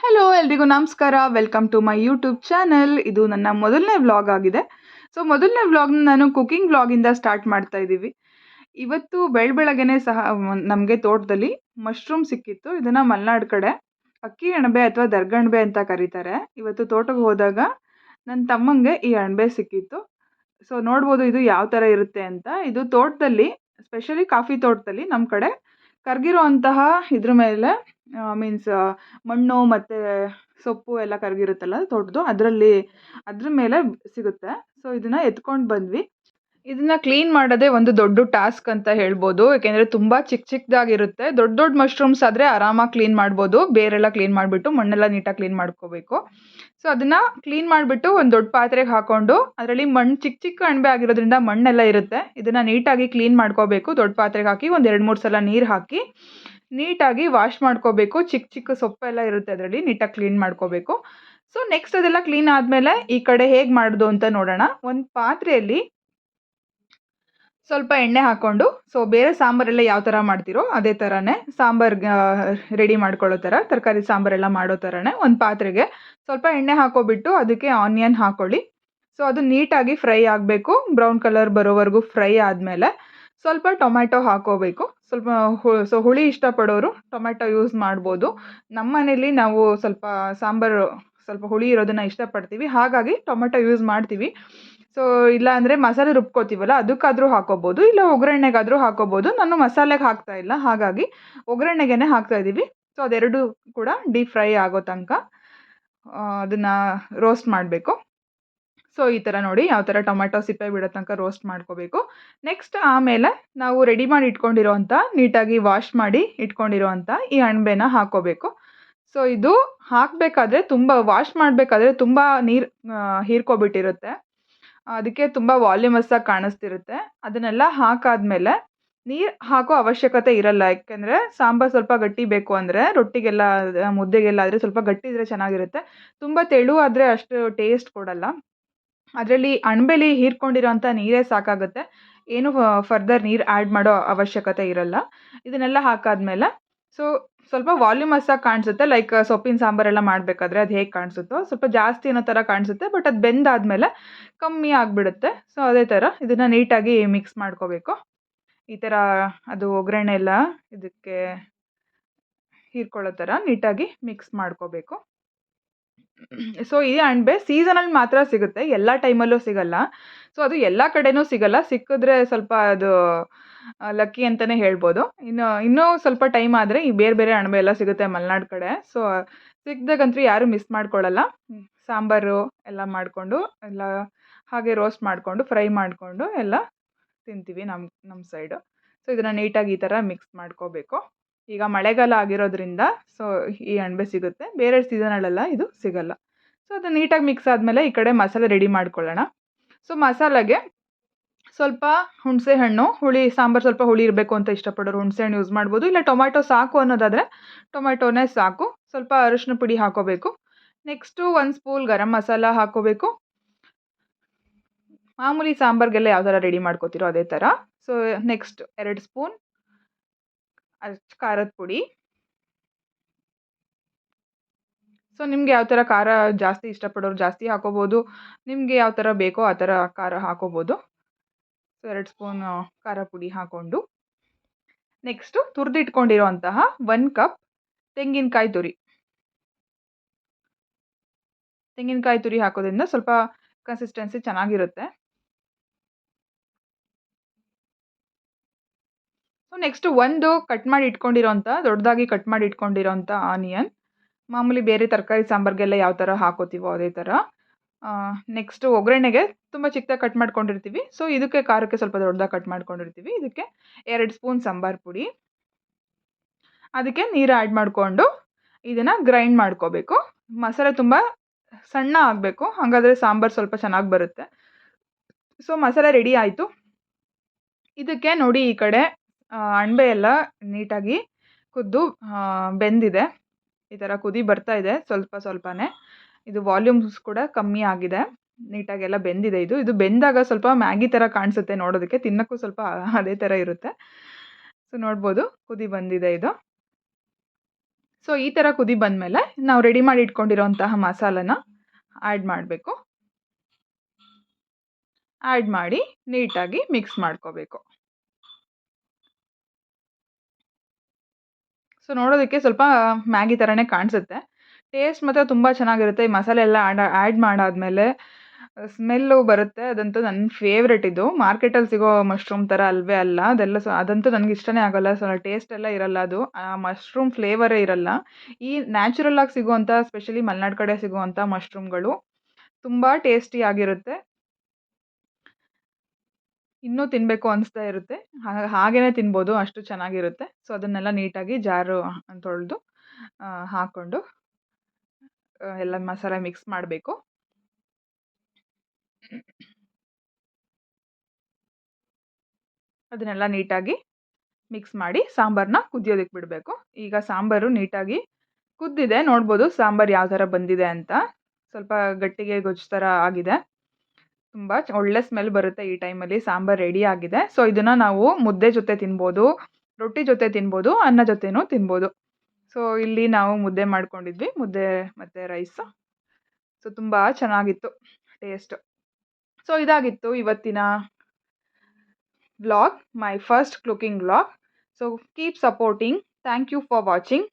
Hello ಎಲ್ರಿಗೂ ನಮಸ್ಕಾರ. Welcome to my YouTube channel ಇದು ನನ್ನ ಮೊದಲನೇ ವ್ಲಾಗ್ ಆಗಿದೆ. ಸೊ ಮೊದಲನೇ ವ್ಲಾಗ್ನ ನಾನು ಕುಕಿಂಗ್ ವ್ಲಾಗಿಂದ ಸ್ಟಾರ್ಟ್ ಮಾಡ್ತಾ ಇದ್ದೀವಿ. ಇವತ್ತು ಬೆಳ ಬೆಳಗ್ಗೆನೆ ಸಹ ನಮಗೆ ತೋಟದಲ್ಲಿ ಮಶ್ರೂಮ್ ಸಿಕ್ಕಿತ್ತು. ಇದನ್ನು ಮಲೆನಾಡು ಕಡೆ ಅಕ್ಕಿ ಅಣಬೆ ಅಥವಾ ದರ್ಗಣಬೆ ಅಂತ ಕರೀತಾರೆ. ಇವತ್ತು ತೋಟಕ್ಕೆ ಹೋದಾಗ ನನ್ನ ತಮ್ಮಂಗೆ ಈ ಅಣಬೆ ಸಿಕ್ಕಿತ್ತು. ಸೊ ನೋಡ್ಬೋದು ಇದು ಯಾವ ಥರ ಇರುತ್ತೆ ಅಂತ. ಇದು ತೋಟದಲ್ಲಿ ಸ್ಪೆಷಲಿ ಕಾಫಿ ತೋಟದಲ್ಲಿ ನಮ್ಮ ಕಡೆ ಕರಗಿರೋ ಅಂತಹ ಇದ್ರ ಮೇಲೆ ಮೀನ್ಸ್ ಮಣ್ಣು ಮತ್ತು ಸೊಪ್ಪು ಎಲ್ಲ ಕರಗಿರುತ್ತಲ್ಲ ತೋಟದ್ದು ಅದರಲ್ಲಿ, ಅದ್ರ ಮೇಲೆ ಸಿಗುತ್ತೆ. ಸೊ ಇದನ್ನು ಎತ್ಕೊಂಡು ಬಂದ್ವಿ. ಇದನ್ನ ಕ್ಲೀನ್ ಮಾಡೋದೇ ಒಂದು ದೊಡ್ಡ ಟಾಸ್ಕ್ ಅಂತ ಹೇಳ್ಬೋದು. ಏಕೆಂದರೆ ತುಂಬ ಚಿಕ್ಕ ಚಿಕ್ಕದಾಗಿರುತ್ತೆ ದೊಡ್ಡ ದೊಡ್ಡ ಮಶ್ರೂಮ್ಸ್ ಆದರೆ ಆರಾಮಾಗಿ ಕ್ಲೀನ್ ಮಾಡ್ಬೋದು. ಬೇರೆಲ್ಲ ಕ್ಲೀನ್ ಮಾಡಿಬಿಟ್ಟು ಮಣ್ಣೆಲ್ಲ ನೀಟಾಗಿ ಕ್ಲೀನ್ ಮಾಡ್ಕೋಬೇಕು. ಸೊ ಅದನ್ನು ಕ್ಲೀನ್ ಮಾಡಿಬಿಟ್ಟು ಒಂದು ದೊಡ್ಡ ಪಾತ್ರೆಗೆ ಹಾಕ್ಕೊಂಡು ಅದರಲ್ಲಿ ಮಣ್ಣು ಚಿಕ್ಕ ಚಿಕ್ಕ ಅಣಬೆ ಆಗಿರೋದ್ರಿಂದ ಮಣ್ಣೆಲ್ಲ ಇರುತ್ತೆ. ಇದನ್ನು ನೀಟಾಗಿ ಕ್ಲೀನ್ ಮಾಡ್ಕೋಬೇಕು. ದೊಡ್ಡ ಪಾತ್ರೆಗೆ ಹಾಕಿ ಒಂದು ಎರಡು ಮೂರು ಸಲ ನೀರು ಹಾಕಿ ನೀಟಾಗಿ ವಾಶ್ ಮಾಡ್ಕೋಬೇಕು. ಚಿಕ್ಕ ಚಿಕ್ಕ ಸೊಪ್ಪೆಲ್ಲ ಇರುತ್ತೆ ಅದರಲ್ಲಿ ನೀಟಾಗಿ ಕ್ಲೀನ್ ಮಾಡ್ಕೋಬೇಕು. ಸೊ ನೆಕ್ಸ್ಟ್ ಅದೆಲ್ಲ ಕ್ಲೀನ್ ಆದಮೇಲೆ ಈ ಕಡೆ ಹೇಗೆ ಮಾಡೋದು ಅಂತ ನೋಡೋಣ. ಒಂದು ಪಾತ್ರೆಯಲ್ಲಿ ಸ್ವಲ್ಪ ಎಣ್ಣೆ ಹಾಕ್ಕೊಂಡು ಸೊ ಬೇರೆ ಸಾಂಬಾರೆಲ್ಲ ಯಾವ ಥರ ಮಾಡ್ತೀರೋ ಅದೇ ಥರನೇ ಸಾಂಬಾರ್ಗೆ ರೆಡಿ ಮಾಡ್ಕೊಳ್ಳೋ ಥರ ತರಕಾರಿ ಸಾಂಬಾರೆಲ್ಲ ಮಾಡೋ ಥರನೇ ಒಂದು ಪಾತ್ರೆಗೆ ಸ್ವಲ್ಪ ಎಣ್ಣೆ ಹಾಕೋಬಿಟ್ಟು ಅದಕ್ಕೆ ಆನಿಯನ್ ಹಾಕೊಳ್ಳಿ. ಸೊ ಅದು ನೀಟಾಗಿ ಫ್ರೈ ಆಗಬೇಕು, ಬ್ರೌನ್ ಕಲರ್ ಬರೋವರೆಗೂ ಫ್ರೈ ಆದಮೇಲೆ ಸ್ವಲ್ಪ ಟೊಮ್ಯಾಟೊ ಹಾಕೋಬೇಕು. ಸ್ವಲ್ಪ ಹು ಸೊ ಹುಳಿ ಇಷ್ಟಪಡೋರು ಟೊಮ್ಯಾಟೊ ಯೂಸ್ ಮಾಡ್ಬೋದು. ನಮ್ಮ ಮನೇಲಿ ನಾವು ಸ್ವಲ್ಪ ಸಾಂಬಾರು, ಸ್ವಲ್ಪ ಹುಳಿ ಇರೋದನ್ನು ಇಷ್ಟಪಡ್ತೀವಿ. ಹಾಗಾಗಿ ಟೊಮೆಟೊ ಯೂಸ್ ಮಾಡ್ತೀವಿ. ಸೊ ಇಲ್ಲ ಅಂದರೆ ಮಸಾಲೆ ರುಬ್ಕೋತೀವಲ್ಲ, ಅದಕ್ಕಾದರೂ ಹಾಕೋಬೋದು, ಇಲ್ಲ ಒಗ್ಗರಣೆಗಾದರೂ ಹಾಕೋಬೋದು. ನಾನು ಮಸಾಲೆಗೆ ಹಾಕ್ತಾ ಇಲ್ಲ, ಹಾಗಾಗಿ ಒಗ್ಗರಣೆಗೇನೆ ಹಾಕ್ತಾ ಇದ್ದೀವಿ ಸೊ ಅದೆರಡು ಕೂಡ ಡೀಪ್ ಫ್ರೈ ಆಗೋ ತನಕ ಅದನ್ನು ರೋಸ್ಟ್ ಮಾಡಬೇಕು. ಸೊ ಈ ಥರ ನೋಡಿ ಯಾವ ಥರ ಟೊಮೆಟೊ ಸಿಪ್ಪೆ ಬಿಡೋ ತನಕ ರೋಸ್ಟ್ ಮಾಡ್ಕೋಬೇಕು. ನೆಕ್ಸ್ಟ್ ಆಮೇಲೆ ನಾವು ರೆಡಿ ಮಾಡಿ ಇಟ್ಕೊಂಡಿರೋವಂಥ ನೀಟಾಗಿ ವಾಶ್ ಮಾಡಿ ಇಟ್ಕೊಂಡಿರೋವಂಥ ಈ ಅಣಬೆನ ಹಾಕೋಬೇಕು. ಸೊ ಇದು ಹಾಕಬೇಕಾದ್ರೆ ತುಂಬ, ವಾಶ್ ಮಾಡಬೇಕಾದ್ರೆ ತುಂಬ ನೀರು ಹೀರ್ಕೊಬಿಟ್ಟಿರುತ್ತೆ. ಅದಕ್ಕೆ ತುಂಬ ವಾಲ್ಯೂಮಸ್ಸಾಗಿ ಕಾಣಿಸ್ತಿರುತ್ತೆ. ಅದನ್ನೆಲ್ಲ ಹಾಕಾದ್ಮೇಲೆ ನೀರು ಹಾಕೋ ಅವಶ್ಯಕತೆ ಇರಲ್ಲ. ಯಾಕೆಂದರೆ ಸಾಂಬಾರು ಸ್ವಲ್ಪ ಗಟ್ಟಿ ಬೇಕು ಅಂದರೆ ರೊಟ್ಟಿಗೆಲ್ಲ ಮುದ್ದೆಗೆಲ್ಲ ಆದರೆ ಸ್ವಲ್ಪ ಗಟ್ಟಿ ಇದ್ದರೆ ಚೆನ್ನಾಗಿರುತ್ತೆ. ತುಂಬ ತೆಳು ಆದರೆ ಅಷ್ಟು ಟೇಸ್ಟ್ ಕೊಡಲ್ಲ. ಅದರಲ್ಲಿ ಅಣಬೆಲಿ ಹೀರ್ಕೊಂಡಿರೋಂಥ ನೀರೇ ಸಾಕಾಗುತ್ತೆ. ಏನು ಫರ್ದರ್ ನೀರು ಆ್ಯಡ್ ಮಾಡೋ ಅವಶ್ಯಕತೆ ಇರಲ್ಲ. ಇದನ್ನೆಲ್ಲ ಹಾಕಾದ್ಮೇಲೆ ಸೊ ಸ್ವಲ್ಪ ವಾಲ್ಯೂಮಸ್ಸಾಗಿ ಕಾಣಿಸುತ್ತೆ. ಲೈಕ್ ಸೊಪ್ಪಿನ ಸಾಂಬಾರೆಲ್ಲ ಮಾಡಬೇಕಾದ್ರೆ ಅದು ಹೇಗೆ ಕಾಣಿಸುತ್ತೋ, ಸ್ವಲ್ಪ ಜಾಸ್ತಿ ಅನ್ನೋ ಥರ ಕಾಣಿಸುತ್ತೆ ಬಟ್ ಅದು ಬೆಂದಾದಮೇಲೆ ಕಮ್ಮಿ ಆಗಿಬಿಡುತ್ತೆ. ಸೊ ಅದೇ ಥರ ಇದನ್ನು ನೀಟಾಗಿ ಮಿಕ್ಸ್ ಮಾಡ್ಕೋಬೇಕು. ಈ ಥರ ಅದು ಒಗ್ಗರಣೆ ಎಲ್ಲ ಇದಕ್ಕೆ ಹೀರ್ಕೊಳ್ಳೋ ಥರ ನೀಟಾಗಿ ಮಿಕ್ಸ್ ಮಾಡ್ಕೋಬೇಕು. ಸೊ ಈ ಅಣಬೆ ಸೀಸನಲ್ಲಿ ಮಾತ್ರ ಸಿಗುತ್ತೆ. ಎಲ್ಲ ಟೈಮಲ್ಲೂ ಸಿಗಲ್ಲ. ಸೊ ಅದು ಎಲ್ಲ ಕಡೆನೂ ಸಿಗಲ್ಲ. ಸಿಕ್ಕಿದ್ರೆ ಸ್ವಲ್ಪ ಅದು ಲಕ್ಕಿ ಅಂತಲೇ ಹೇಳ್ಬೋದು. ಇನ್ನು, ಇನ್ನೂ ಸ್ವಲ್ಪ ಟೈಮ್ ಆದರೆ ಈ ಬೇರೆ ಬೇರೆ ಅಣಬೆ ಎಲ್ಲ ಸಿಗುತ್ತೆ ಮಲೆನಾಡು ಕಡೆ. ಸೊ ಸಿಕ್ದಾಗಂತೂ ಯಾರೂ ಮಿಸ್ ಮಾಡ್ಕೊಳ್ಳಲ್ಲ ಸಾಂಬಾರು ಎಲ್ಲ ಮಾಡಿಕೊಂಡು, ಎಲ್ಲ ಹಾಗೆ ರೋಸ್ಟ್ ಮಾಡಿಕೊಂಡು ಫ್ರೈ ಮಾಡಿಕೊಂಡು ಎಲ್ಲ ತಿಂತೀವಿ ನಮ್ಮ ನಮ್ಮ ಸೈಡು ಸೊ ಇದನ್ನು ನೀಟಾಗಿ ಈ ಥರ ಮಿಕ್ಸ್ ಮಾಡ್ಕೋಬೇಕು. ಈಗ ಮಳೆಗಾಲ ಆಗಿರೋದ್ರಿಂದ ಸೊ ಈ ಅಣಬೆ ಸಿಗುತ್ತೆ. ಬೇರೆ ಸೀಸನಲ್ಲೆಲ್ಲ ಇದು ಸಿಗಲ್ಲ. ಸೊ ಅದು ನೀಟಾಗಿ ಮಿಕ್ಸ್ ಆದಮೇಲೆ ಈ ಕಡೆ ಮಸಾಲೆ ರೆಡಿ ಮಾಡ್ಕೊಳ್ಳೋಣ. ಸೊ ಮಸಾಲೆಗೆ ಸ್ವಲ್ಪ ಹುಣಸೆ ಹಣ್ಣು ಹುಳಿ, ಸಾಂಬಾರು ಸ್ವಲ್ಪ ಹುಳಿ ಇರಬೇಕು ಅಂತ ಇಷ್ಟಪಡೋರು ಹುಣಸೆ ಹಣ್ಣು ಯೂಸ್ ಮಾಡ್ಬೋದು. ಇಲ್ಲ ಟೊಮ್ಯಾಟೊ ಸಾಕು ಅನ್ನೋದಾದರೆ ಟೊಮ್ಯಾಟೊನೇ ಸಾಕು. ಸ್ವಲ್ಪ ಅರಿಶಿನ ಪುಡಿ ಹಾಕೋಬೇಕು. ನೆಕ್ಸ್ಟು ಒಂದು ಸ್ಪೂನ್ ಗರಂ ಮಸಾಲ ಹಾಕೋಬೇಕು. ಮಾಮೂಲಿ ಸಾಂಬಾರಿಗೆಲ್ಲ ಯಾವ ಥರ ರೆಡಿ ಮಾಡ್ಕೋತಿರೋ ಅದೇ ಥರ ಸೊ ನೆಕ್ಸ್ಟ್ ಎರಡು ಸ್ಪೂನ್ ಖಾರದ ಪುಡಿ. ಸೊ ನಿಮಗೆ ಯಾವ ಥರ ಖಾರ ಜಾಸ್ತಿ ಇಷ್ಟಪಡೋರು ಜಾಸ್ತಿ ಹಾಕೋಬೋದು. ನಿಮಗೆ ಯಾವ ಥರ ಬೇಕೋ ಆ ಥರ ಖಾರ ಹಾಕೋಬೋದು. ಸೊ ಎರಡು ಸ್ಪೂನ್ ಖಾರ ಪುಡಿ ಹಾಕ್ಕೊಂಡು ನೆಕ್ಸ್ಟು ತುರಿದಿಟ್ಕೊಂಡಿರೋಂತಹ ಒಂದು ಕಪ್ ತೆಂಗಿನಕಾಯಿ ತುರಿ. ತೆಂಗಿನಕಾಯಿ ತುರಿ ಹಾಕೋದ್ರಿಂದ ಸ್ವಲ್ಪ ಕನ್ಸಿಸ್ಟೆನ್ಸಿ ಚೆನ್ನಾಗಿರುತ್ತೆ. ಸೊ ನೆಕ್ಸ್ಟು ಒಂದು ಕಟ್ ಮಾಡಿ ಇಟ್ಕೊಂಡಿರೋಂಥ ದೊಡ್ಡದಾಗಿ ಕಟ್ ಮಾಡಿ ಇಟ್ಕೊಂಡಿರೋಂಥ ಆನಿಯನ್ ಮಾಮೂಲಿ ಬೇರೆ ತರಕಾರಿ ಸಾಂಬಾರಿಗೆಲ್ಲ ಯಾವ ಥರ ಹಾಕೋತೀವೋ ಅದೇ ಥರ ನೆಕ್ಸ್ಟು ಒಗ್ಗರಣೆಗೆ ತುಂಬ ಚಿಕ್ಕದಾಗಿ ಕಟ್ ಮಾಡ್ಕೊಂಡಿರ್ತೀವಿ. ಸೊ ಇದಕ್ಕೆ ಖಾರಕ್ಕೆ ಸ್ವಲ್ಪ ದೊಡ್ಡದಾಗಿ ಕಟ್ ಮಾಡ್ಕೊಂಡಿರ್ತೀವಿ. ಇದಕ್ಕೆ ಎರಡು ಸ್ಪೂನ್ ಸಾಂಬಾರು ಪುಡಿ. ಅದಕ್ಕೆ ನೀರು ಆ್ಯಡ್ ಮಾಡಿಕೊಂಡು ಇದನ್ನು ಗ್ರೈಂಡ್ ಮಾಡ್ಕೋಬೇಕು. ಮಸಾಲೆ ತುಂಬ ಸಣ್ಣ ಆಗಬೇಕು. ಹಾಗಾದರೆ ಸಾಂಬಾರು ಸ್ವಲ್ಪ ಚೆನ್ನಾಗಿ ಬರುತ್ತೆ. ಸೊ ಮಸಾಲೆ ರೆಡಿ ಆಯಿತು. ಇದಕ್ಕೆ ನೋಡಿ ಈ ಕಡೆ ಅಣಬೆ ಎಲ್ಲ ನೀಟಾಗಿ ಕುದ್ದು ಬೆಂದಿದೆ. ಈ ಥರ ಕುದಿ ಬರ್ತಾ ಇದೆ ಸ್ವಲ್ಪ ಸ್ವಲ್ಪನೇ. ಇದು ವಾಲ್ಯೂಮ್ಸ್ ಕೂಡ ಕಮ್ಮಿ ಆಗಿದೆ. ನೀಟಾಗೆಲ್ಲ ಬೆಂದಿದೆ ಇದು. ಇದು ಬೆಂದಾಗ ಸ್ವಲ್ಪ ಮ್ಯಾಗಿ ಥರ ಕಾಣಿಸುತ್ತೆ ನೋಡೋದಕ್ಕೆ. ತಿನ್ನೋಕ್ಕೂ ಸ್ವಲ್ಪ ಅದೇ ಥರ ಇರುತ್ತೆ. ಸೊ ನೋಡ್ಬೋದು. ಕುದಿ ಬಂದಿದೆ ಇದು. ಸೊ ಈ ಥರ ಕುದಿ ಬಂದಮೇಲೆ ನಾವು ರೆಡಿ ಮಾಡಿ ಇಟ್ಕೊಂಡಿರೋಂತಹ ಮಸಾಲನ ಆ್ಯಡ್ ಮಾಡಬೇಕು. ಆ್ಯಡ್ ಮಾಡಿ ನೀಟಾಗಿ ಮಿಕ್ಸ್ ಮಾಡ್ಕೋಬೇಕು. ಸೊ ನೋಡೋದಕ್ಕೆ ಸ್ವಲ್ಪ ಮ್ಯಾಗಿ ಥರನೇ ಕಾಣಿಸುತ್ತೆ. ಟೇಸ್ಟ್ ಮಾತ್ರ ತುಂಬ ಚೆನ್ನಾಗಿರುತ್ತೆ. ಈ ಮಸಾಲೆ ಎಲ್ಲ ಆ್ಯಡ್ ಆ್ಯಡ್ ಮಾಡಾದಮೇಲೆ ಸ್ಮೆಲ್ಲು ಬರುತ್ತೆ. ಅದಂತೂ ನನ್ನ ಫೇವ್ರೆಟ್ ಇದು. ಮಾರ್ಕೆಟಲ್ಲಿ ಸಿಗೋ ಮಶ್ರೂಮ್ ಥರ ಅಲ್ವೇ ಅಲ್ಲ. ಅದೆಲ್ಲ ಸೊ, ಅದಂತೂ ನನಗೆ ಇಷ್ಟನೇ ಆಗೋಲ್ಲ. ಸೊ ಟೇಸ್ಟ್ ಎಲ್ಲ ಇರಲ್ಲ ಅದು. ಆ ಮಶ್ರೂಮ್ ಫ್ಲೇವರೇ ಇರಲ್ಲ. ಈ ನ್ಯಾಚುರಲ್ಲಾಗಿ ಸಿಗುವಂಥ ಸ್ಪೆಷಲಿ ಮಲೆನಾಡು ಕಡೆ ಸಿಗುವಂಥ ಮಶ್ರೂಮ್ಗಳು ತುಂಬ ಟೇಸ್ಟಿಯಾಗಿರುತ್ತೆ ಇನ್ನೂ ತಿನ್ನಬೇಕು ಅನಿಸ್ತಾ ಇರುತ್ತೆ. ಹಾಗೇ ತಿನ್ಬೋದು. ಅಷ್ಟು ಚೆನ್ನಾಗಿರುತ್ತೆ. ಸೊ, ಅದನ್ನೆಲ್ಲ ನೀಟಾಗಿ ಜಾರು, ತೊಳೆದು ಹಾಕ್ಕೊಂಡು ಎಲ್ಲ ಮಸಾಲೆ ಮಿಕ್ಸ್ ಮಾಡಬೇಕು. ಅದನ್ನೆಲ್ಲ ನೀಟಾಗಿ ಮಿಕ್ಸ್ ಮಾಡಿ ಸಾಂಬಾರನ್ನ ಕುದಿಯೋದಕ್ಕೆ ಬಿಡಬೇಕು. ಈಗ ಸಾಂಬಾರು ನೀಟಾಗಿ ಕುದ್ದಿದೆ. ನೋಡ್ಬೋದು ಸಾಂಬಾರು ಯಾವ ಥರ ಬಂದಿದೆ ಅಂತ. ಸ್ವಲ್ಪ ಗಟ್ಟಿಗೆ ಗೊಜ್ಜು ಥರ ಆಗಿದೆ. ತುಂಬ ಒಳ್ಳೆ ಸ್ಮೆಲ್ ಬರುತ್ತೆ ಈ ಟೈಮಲ್ಲಿ ಸಾಂಬಾರು ರೆಡಿ ಆಗಿದೆ. ಸೊ ಇದನ್ನು ನಾವು ಮುದ್ದೆ ಜೊತೆ ತಿನ್ಬೋದು, ರೊಟ್ಟಿ ಜೊತೆ ತಿನ್ಬೋದು, ಅನ್ನ ಜೊತೆನೂ ತಿನ್ಬೋದು. ಸೊ ಇಲ್ಲಿ ನಾವು ಮುದ್ದೆ ಮಾಡ್ಕೊಂಡಿದ್ವಿ, ಮುದ್ದೆ ಮತ್ತು ರೈಸು ಸೊ ತುಂಬ ಚೆನ್ನಾಗಿತ್ತು ಟೇಸ್ಟು ಸೊ ಇದಾಗಿತ್ತು ಇವತ್ತಿನ vlog my first cooking vlog so keep supporting thank you for watching